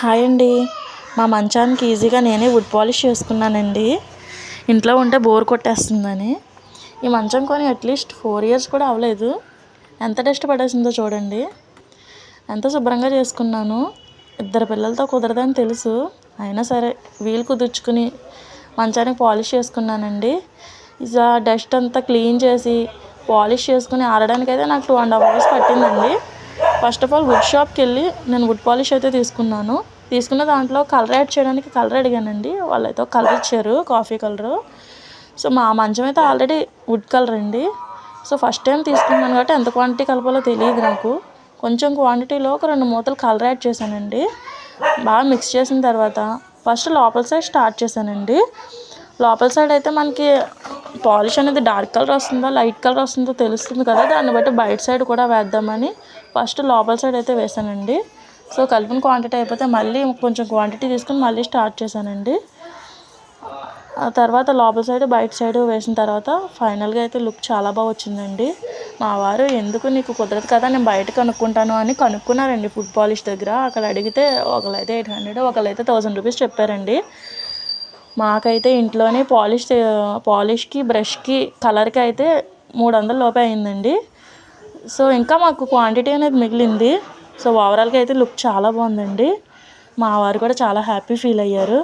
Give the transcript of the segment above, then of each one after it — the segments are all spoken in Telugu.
హాయ్ అండి. మా మంచానికి ఈజీగా నేనే వుడ్ పాలిష్ చేసుకున్నానండి. ఇంట్లో ఉంటే బోర్ కొట్టేస్తుందని. ఈ మంచం కొని అట్లీస్ట్ ఫోర్ ఇయర్స్ కూడా అవ్వలేదు. ఎంత డస్ట్ పడేసిందో చూడండి. ఎంత శుభ్రంగా చేసుకున్నాను. ఇద్దరు పిల్లలతో కుదరదని తెలుసు. అయినా సరే వీలు కుదుర్చుకుని మంచానికి పాలిష్ చేసుకున్నానండి. ఇక డస్ట్ అంతా క్లీన్ చేసి పాలిష్ చేసుకుని ఆడడానికైతే నాకు టూ అండ్ హాఫ్ అవర్స్ పట్టిందండి. ఫస్ట్ ఆఫ్ ఆల్ వుడ్ షాప్కి వెళ్ళి నేను వుడ్ పాలిష్ అయితే తీసుకున్నాను. తీసుకున్న దాంట్లో కలర్ యాడ్ చేయడానికి కలర్ అడిగానండి. వాళ్ళైతే అయితే కలర్ ఇచ్చారు కాఫీ కలరు సో మా మంచం అయితే ఆల్రెడీ వుడ్ కలర్ అండి. సో ఫస్ట్ టైం తీసుకున్నాను కాబట్టి ఎంత క్వాంటిటీ కలపాలో తెలియదు నాకు. కొంచెం క్వాంటిటీలో ఒక రెండు మూతలు కలర్ యాడ్ చేశానండి. బాగా మిక్స్ చేసిన తర్వాత ఫస్ట్ లోపల సైడ్ స్టార్ట్ చేశానండి. లోపల సైడ్ అయితే మనకి పాలిష్ అనేది డార్క్ కలర్ వస్తుందో లైట్ కలర్ వస్తుందో తెలుస్తుంది కదా. దాన్ని బట్టి బయట సైడ్ కూడా వేద్దామని ఫస్ట్ లోపల సైడ్ అయితే వేసానండి. సో కలిపిన క్వాంటిటీ అయిపోతే మళ్ళీ కొంచెం క్వాంటిటీ తీసుకుని మళ్ళీ స్టార్ట్ చేశానండి. ఆ తర్వాత లోపల సైడ్ బయట సైడ్ వేసిన తర్వాత ఫైనల్గా అయితే లుక్ చాలా బాగా వచ్చిందండి. మా వారు ఎందుకు నీకు కుదరదు కదా నేను బయట కనుక్కుంటాను అని కనుక్కున్నారండి ఫుడ్ పాలిష్ దగ్గర. అక్కడ అడిగితే ఒకళ్ళైతే ఎయిట్ హండ్రెడ్ ఒకళ్ళైతే థౌసండ్ రూపీస్ చెప్పారండి. మాకైతే ఇంట్లోనే పాలిష్ పాలిష్కి బ్రష్కి కలర్కి అయితే మూడు వందల లోపే అయిందండి. సో ఇంకా మాకు క్వాంటిటీ అనేది మిగిలింది. సో ఓవరాల్గా అయితే లుక్ చాలా బాగుందండి. మా వారు కూడా చాలా హ్యాపీ ఫీల్ అయ్యారు.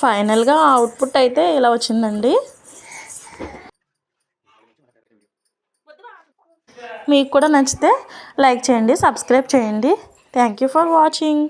ఫైనల్గా అవుట్పుట్ అయితే ఇలా వచ్చిందండి. మీకు కూడా నచ్చితే లైక్ చేయండి సబ్స్క్రైబ్ చేయండి. Thank you for watching